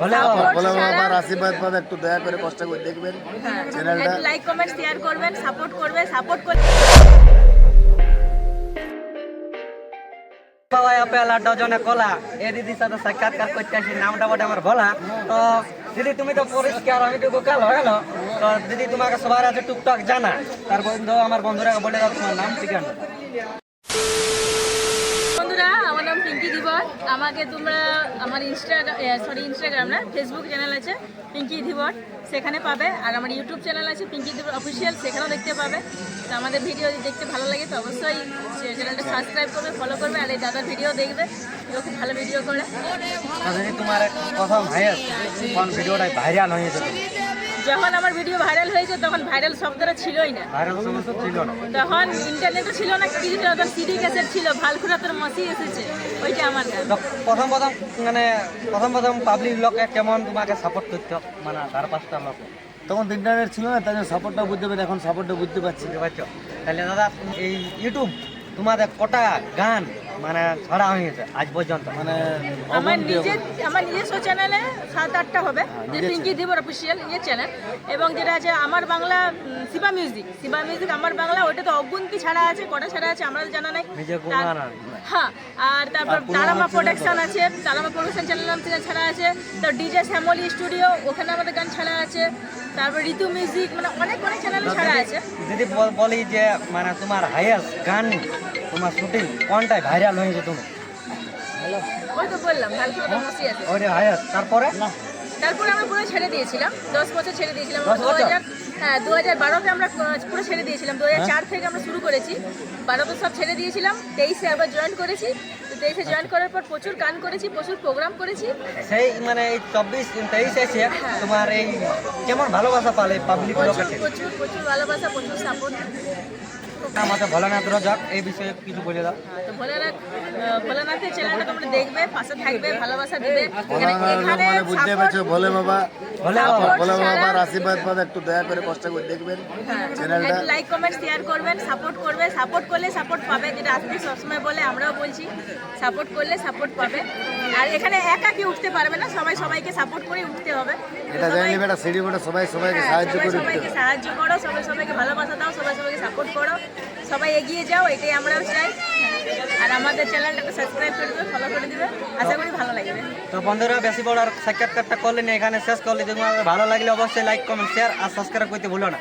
ভোলে বাবার আশীর্বাদ পাবে একটু দয়া করে কষ্ট করে দেখবেন চ্যানেলটা লাইক কমেন্ট শেয়ার করবেন সাপোর্ট করবে সাপোর্ট ডজনে কলা। এ দিদির সাথে সাক্ষাৎকার করতে আসি নামটা বটে আমার ভোলা। তো দিদি তুমি তো পরিষ্কার আমি তো কালো তো দিদি তোমাকে সবার আছে টুকটাক জানা তার বন্ধু আমার বন্ধুরা বলে দাও তোমার নাম ঠিকানা। ধীবর আমাকে তোমরা আমার ইনস্টাগ্রাম সরি ইনস্টাগ্রাম না ফেসবুক চ্যানেল আছে পিঙ্কি ধীবর সেখানে পাবে। আর আমার ইউটিউব চ্যানেল আছে পিঙ্কি ধীবর অফিসিয়াল সেখানেও দেখতে পাবে। তো আমাদের ভিডিও দেখতে ভালো লাগে, তো অবশ্যই চ্যানেলটা সাবস্ক্রাইব করবে ফলো করবে, আর এই দাদার ভিডিও দেখবে ও খুব ভালো ভিডিও করে। তোমার ভিডিওটা ভাইরাল হয়েছে যখন আমার ভিডিও ভাইরাল হয়েছে তখন ভাইরাল শব্দটা ছিলই না। ভাইরাল ছিল না। তখন ইন্টারনেটও ছিল না কিছু ছিল তখন সিডি ক্যাসেট ছিল ভালখুরা তোর মসি এসেছে ওইটা আমার গান। প্রথম প্রথম মানে প্রথম প্রথম পাবলিক লোকে কেমন তোমাকে সাপোর্ট করতো? মানে চার পাঁচটা লোক। তখন ইন্টারনেট ছিল না তাই জন্য সাপোর্টটা বুঝতে পারি এখন সাপোর্টটা বুঝতে পারছি। পারছ? তাহলে দাদা এই ইউটিউব তোমাদের কটা গান মানে ছড়া হয়েছে আজ পর্যন্ত। মানে আমার নিজের আমার নিজস্ব চ্যানেলে সাত আটটা হবে। যে নিজের পিঙ্কি দেবর অফিসিয়াল নিজের চ্যানেল এবং যেটা আছে আমার বাংলা শিবা মিউজিক শিবা মিউজিক আমার বাংলা ওইটা তো অগুন্তি ছাড়া আছে কটা ছাড়া আছে আমাদের জানা নাই। হ্যাঁ আর তারপর তারামা আমার প্রোডাকশন আছে তারামা প্রোডাকশন চ্যানেল নাম থেকে ছাড়া আছে তো ডিজে শ্যামলি স্টুডিও ওখানে আমাদের গান ছাড়া আছে তারপর ঋতু মিউজিক মানে অনেক অনেক চ্যানেলে ছাড়া আছে। দিদি বলি যে মানে তোমার হাইয়েস্ট গান তোমার শুটিং কোনটাই ভাইরাল হয়েছে তুমি। ওই তো বললাম মসি আছে। তারপরে? তারপরে আমরা পুরো ছেড়ে দিয়েছিলাম। দশ বছর ছেড়ে দিয়েছিলাম। দু হাজার হ্যাঁ দু হাজার বারোতে আমরা পুরো ছেড়ে দিয়েছিলাম। দু হাজার চার থেকে আমরা শুরু করেছি। বারোতে সব ছেড়ে দিয়েছিলাম। তেইশে আবার জয়েন করেছি। তো তেইশে জয়েন করার পর প্রচুর গান করেছি প্রচুর প্রোগ্রাম করেছি। সেই মানে এই চব্বিশ তেইশ এসে তোমার এই কেমন ভালোবাসা পালে পাবলিক প্রচুর প্রচুর প্রচুর ভালোবাসা প্রচুর সাপোর্ট আমাদের ভোলানাথ রজক এই বিষয়ে কিছু বলে দাও। তো ভোলানাথ ভোলানাথের চ্যানেলটা তোমরা দেখবে পাশে থাকবে ভালোবাসা দিবে। এখানে ভোলানাথের লোক মানে বুঝতে পারছ ভোলে বাবা ভোলে বাবা। support ভোলে ছাড়া- বাবার আশীর্বাদ পাবে একটু দয়া করে কষ্ট করে দেখবেন। হ্যাঁ, চ্যানেলটা লাইক কমেন্ট শেয়ার করবেন সাপোর্ট করবে। সাপোর্ট করলে সাপোর্ট পাবে যেটা সবসময় বলে আমরাও বলছি সাপোর্ট করলে সাপোর্ট পাবে। আর এখানে একা কেউ উঠতে পারবে না সবাই সবাইকে সাপোর্ট করে উঠতে হবে। এটা সবাই- জানি বেটা সিঁড়ি বেটা সবাই সবাইকে হ্যাঁ, সাহায্য সবাই করে সবাইকে সাহায্য করো সবাই সবাইকে ভালোবাসা দাও সবাই সবাইকে সাপোর্ট করো সবাই এগিয়ে যাও, এটাই আমরাও চাই। আর আমাদের চ্যানেলটাকে সাবস্ক্রাইব করে দেবে ফলো করে দেবে। আশা করি ভালো লাগবে। তো বন্ধুরা, বেশি বড় আর সাক্ষাৎকারটা করলেন এখানে শেষ করলে। তোমার ভালো লাগলে অবশ্যই লাইক কমেন্ট শেয়ার আর সাবস্ক্রাইব করতে ভুলো না।